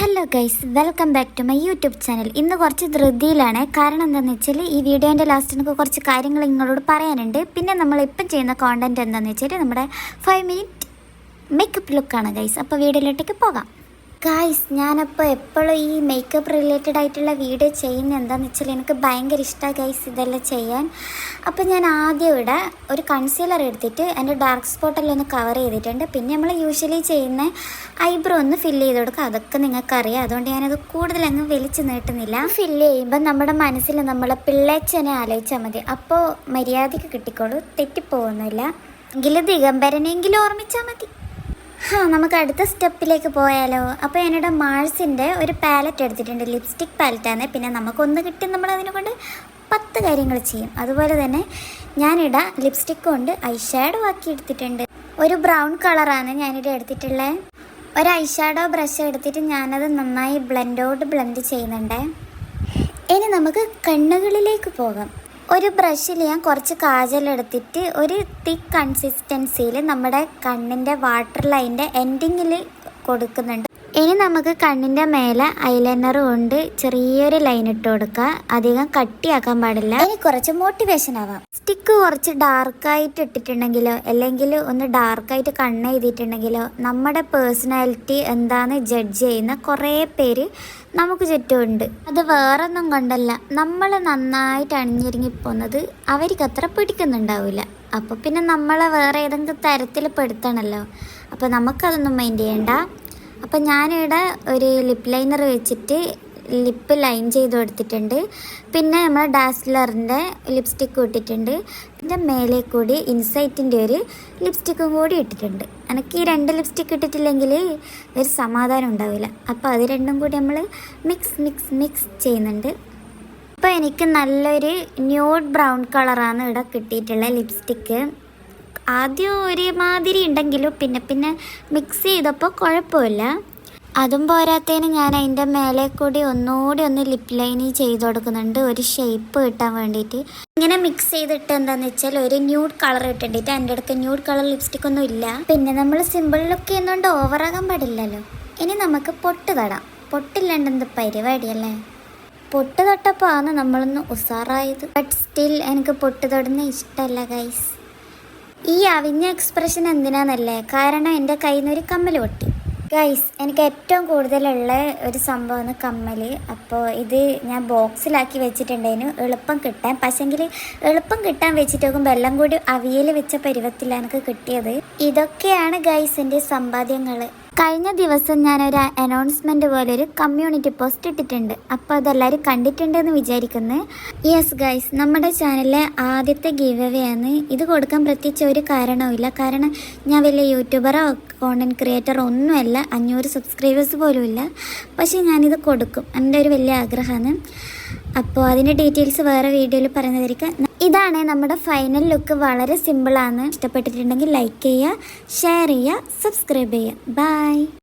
Hello guys welcome back to my YouTube channel. ഇന്ന് കുറച്ച് ധൃതിയിലാണ്. കാരണം എന്താണെന്ന് വെച്ചാൽ ഈ വീഡിയോന്റെ ലാസ്റ്റ് എനിക്ക് കുറച്ച് കാര്യങ്ങൾ നിങ്ങളോട് പറയാനുണ്ട്. പിന്നെ നമ്മൾ ഇപ്പം ചെയ്യുന്ന കോണ്ടന്റ് എന്താണെന്ന് വെച്ചാൽ നമ്മുടെ ഫൈവ് മിനിറ്റ് മേക്കപ്പ് ലുക്കാണ് ഗൈസ്. അപ്പോൾ വീഡിയോയിലോട്ടേക്ക് പോകാം. ഗായ്സ് ഞാനപ്പോൾ എപ്പോഴും ഈ മേക്കപ്പ് റിലേറ്റഡ് ആയിട്ടുള്ള വീഡിയോ ചെയ്യുന്ന എന്താണെന്ന് വെച്ചാൽ എനിക്ക് ഭയങ്കര ഇഷ്ടമാണ് ഗൈസ് ഇതെല്ലാം ചെയ്യാൻ. അപ്പോൾ ഞാൻ ആദ്യം ഇവിടെ ഒരു കൺസീലർ എടുത്തിട്ട് എന്റെ ഡാർക്ക് സ്പോട്ടെല്ലാം ഒന്ന് കവർ ചെയ്തിട്ടുണ്ട്. പിന്നെ നമ്മൾ യൂഷ്വലി ചെയ്യുന്ന ഐബ്രോ ഒന്ന് ഫില്ല് ചെയ്ത് കൊടുക്കുക. അതൊക്കെ നിങ്ങൾക്കറിയാം. അതുകൊണ്ട് ഞാനത് കൂടുതൽ അങ്ങ് വലിച്ചു നീട്ടുന്നില്ല. ഫില്ല് ചെയ്യുമ്പോൾ നമ്മുടെ മനസ്സിൽ നമ്മളെ പിള്ളേച്ചനെ ആലോചിച്ചാൽ മതി. അപ്പോൾ മര്യാദയ്ക്ക് കിട്ടിക്കോളൂ. തെറ്റിപ്പോകുന്നില്ല എങ്കിലും ദിഗംബരനെങ്കിലും ഓർമ്മിച്ചാൽ മതി. ഹാ നമുക്ക് അടുത്ത സ്റ്റെപ്പിലേക്ക് പോയാലോ. അപ്പോൾ എന്നോട് മാൾസിന്റെ ഒരു പാലറ്റ് എടുത്തിട്ടുണ്ട് ലിപ്സ്റ്റിക് പാലറ്റാണ് പിന്നെ നമുക്കൊന്ന് കിട്ടി നമ്മൾ അതിനെ കൊണ്ട് പത്ത് കാര്യങ്ങൾ ചെയ്യും. അതുപോലെ തന്നെ ഞാനിടാ ലിപ്സ്റ്റിക് കൊണ്ട് ഐ ഷാഡോ ആക്കി എടുത്തിട്ടുണ്ട്. ഒരു ബ്രൗൺ കളറാണ് ഞാനിവിടെ എടുത്തിട്ടുള്ളത് ഒരു ഐഷാഡോ ഷാഡോ ബ്രഷ് എടുത്തിട്ട് ഞാനത് നന്നായി ബ്ലെൻഡോട് ബ്ലെൻഡ് ചെയ്യുന്നുണ്ട്. ഇനി നമുക്ക് കണ്ണുകളിലേക്ക് പോകാം. ഒരു ബ്രഷിൽ ഞാൻ കുറച്ച് കാജൽ എടുത്തിട്ട് ഒരു തിക്ക് കൺസിസ്റ്റൻസിയിൽ നമ്മുടെ കണ്ണിന്റെ വാട്ടർ ലൈന്റെ എൻഡിങ്ങിൽ കൊടുക്കുന്നുണ്ട്. ഇനി നമുക്ക് കണ്ണിന്റെ മേലെ ഐലൈനർ കൊണ്ട് ചെറിയൊരു ലൈൻ ഇട്ട് കൊടുക്കുക അധികം കട്ടിയാക്കാൻ പാടില്ല. ഇനി കുറച്ച് മോട്ടിവേഷൻ ആവാം. സ്റ്റിക്ക് കുറച്ച് ഡാർക്കായിട്ട് ഇട്ടിട്ടുണ്ടെങ്കിലോ അല്ലെങ്കിൽ ഒന്ന് ഡാർക്കായിട്ട് കണ്ണ് എഴുതിയിട്ടുണ്ടെങ്കിലോ നമ്മുടെ പേഴ്സണാലിറ്റി എന്താന്ന് ജഡ്ജ് ചെയ്യുന്ന കുറേ പേര് നമുക്ക് ചുറ്റുമുണ്ട്. അത് വേറൊന്നും കൊണ്ടല്ല. നമ്മൾ നന്നായിട്ട് അണിഞ്ഞിരുങ്ങി പോകുന്നത് അവർക്ക് അത്ര പിടിക്കുന്നുണ്ടാവില്ല. അപ്പോൾ പിന്നെ നമ്മളെ വേറെ ഏതെങ്കിലും തരത്തിൽ പെടുത്തണമല്ലോ അപ്പോൾ നമുക്കതൊന്നും മൈൻഡ് ചെയ്യണ്ട. അപ്പം ഞാനിവിടെ ഒരു ലിപ് ലൈനർ വെച്ചിട്ട് ലിപ്പ് ലൈൻ ചെയ്ത് കൊടുത്തിട്ടുണ്ട്. പിന്നെ നമ്മൾ ഡാസ്ലറിന്റെ ലിപ്സ്റ്റിക്ക് ഇട്ടിട്ടുണ്ട്. പിന്നെ മേലെ കൂടി ഇൻസൈറ്റിന്റെ ഒരു ലിപ്സ്റ്റിക്കും കൂടി ഇട്ടിട്ടുണ്ട്. എനിക്ക് ഈ രണ്ട് ലിപ്സ്റ്റിക്ക് ഇട്ടിട്ടില്ലെങ്കിൽ ഒരു സമാധാനം ഉണ്ടാവില്ല. അപ്പോൾ അത് രണ്ടും കൂടി നമ്മൾ മിക്സ് മിക്സ് മിക്സ് ചെയ്യുന്നുണ്ട്. ഇപ്പോൾ എനിക്ക് നല്ലൊരു ന്യൂഡ് ബ്രൗൺ കളറാണ് ഇവിടെ കിട്ടിയിട്ടുള്ള ലിപ്സ്റ്റിക്ക് ആദ്യം ഒരുമാതിരി ഉണ്ടെങ്കിലും പിന്നെ പിന്നെ മിക്സ് ചെയ്തപ്പോൾ കുഴപ്പമില്ല. അതും പോരാത്തതിന് ഞാൻ അതിന്റെ മേലെ കൂടി ഒന്നുകൂടി ഒന്ന് ലിപ് ലൈനി ചെയ്ത് കൊടുക്കുന്നുണ്ട്. ഒരു ഷേപ്പ് കിട്ടാൻ വേണ്ടിയിട്ട്. ഇങ്ങനെ മിക്സ് ചെയ്തിട്ട് എന്താണെന്ന് വെച്ചാൽ ഒരു ന്യൂഡ് കളർ ഇട്ടിട്ട് എന്റെ അടുത്ത് ന്യൂഡ് കളർ ലിപ്സ്റ്റിക് ഒന്നും ഇല്ല. പിന്നെ നമ്മൾ സിമ്പിൾ ലുക്ക് ചെയ്യുന്നതുകൊണ്ട് ഓവറാകാൻ പാടില്ലല്ലോ. ഇനി നമുക്ക് പൊട്ട് തടാം പൊട്ടില്ലാണ്ട് എന്ത് പരിപാടിയല്ലേ? പൊട്ട് തൊട്ടപ്പോൾ ആണ് നമ്മളൊന്ന് ഉസാറായത്. ബട്ട് സ്റ്റിൽ എനിക്ക് പൊട്ട് തൊടുന്ന ഇഷ്ടമല്ല ഗൈസ് ഈ അവിഞ്ഞ എക്സ്പ്രഷൻ എന്തിനാന്നല്ലേ? കാരണം എന്റെ കയ്യിൽ നിന്ന് ഒരു കമ്മൽ പൊട്ടി. ഗൈസ് എനിക്ക് ഏറ്റവും കൂടുതലുള്ള ഒരു സംഭവമാണ് കമ്മൽ അപ്പോൾ ഇത് ഞാൻ ബോക്സിലാക്കി വെച്ചിട്ടുണ്ടായിരുന്നു. എളുപ്പം കിട്ടാൻ. പക്ഷെങ്കിൽ എളുപ്പം കിട്ടാൻ വെച്ചിട്ട് നോക്കുമ്പോൾ എല്ലാം കൂടി അവിയൽ വെച്ച പരുവത്തിലാണ് എനിക്ക് കിട്ടിയത്. ഇതൊക്കെയാണ് ഗൈസിന്റെ സമ്പാദ്യങ്ങൾ കഴിഞ്ഞ ദിവസം ഞാനൊരു അനൗൺസ്മെന്റ് പോലെ ഒരു കമ്മ്യൂണിറ്റി പോസ്റ്റ് ഇട്ടിട്ടുണ്ട്. അപ്പോൾ അതെല്ലാവരും കണ്ടിട്ടുണ്ടെന്ന് വിചാരിക്കുന്നു. യെസ് ഗൈസ് നമ്മുടെ ചാനലിലെ ആദ്യത്തെ ഗീവ് അവേ ആണ്. ഇത് കൊടുക്കാൻ പ്രത്യേകിച്ച് ഒരു കാരണവുമില്ല കാരണം ഞാൻ വലിയ യൂട്യൂബറോ കോണ്ടന്റ് ക്രിയേറ്ററോ ഒന്നുമല്ല. അഞ്ഞൂറ് സബ്സ്ക്രൈബേഴ്സ് പോലും ഇല്ല. പക്ഷേ ഞാനിത് കൊടുക്കും. എന്റെ ഒരു വലിയ ആഗ്രഹമാണ്. അപ്പോൾ അതിന്റെ ഡീറ്റെയിൽസ് വേറെ വീഡിയോയിൽ പറയുന്നതായിരിക്കും. ഇതാണ് നമ്മുടെ ഫൈനൽ ലുക്ക്. വളരെ സിമ്പിളാണ്. ഇഷ്ടപ്പെട്ടിട്ടുണ്ടെങ്കിൽ ലൈക്ക് ചെയ്യുക ഷെയർ ചെയ്യുക സബ്സ്ക്രൈബ് ചെയ്യുക. ബൈ.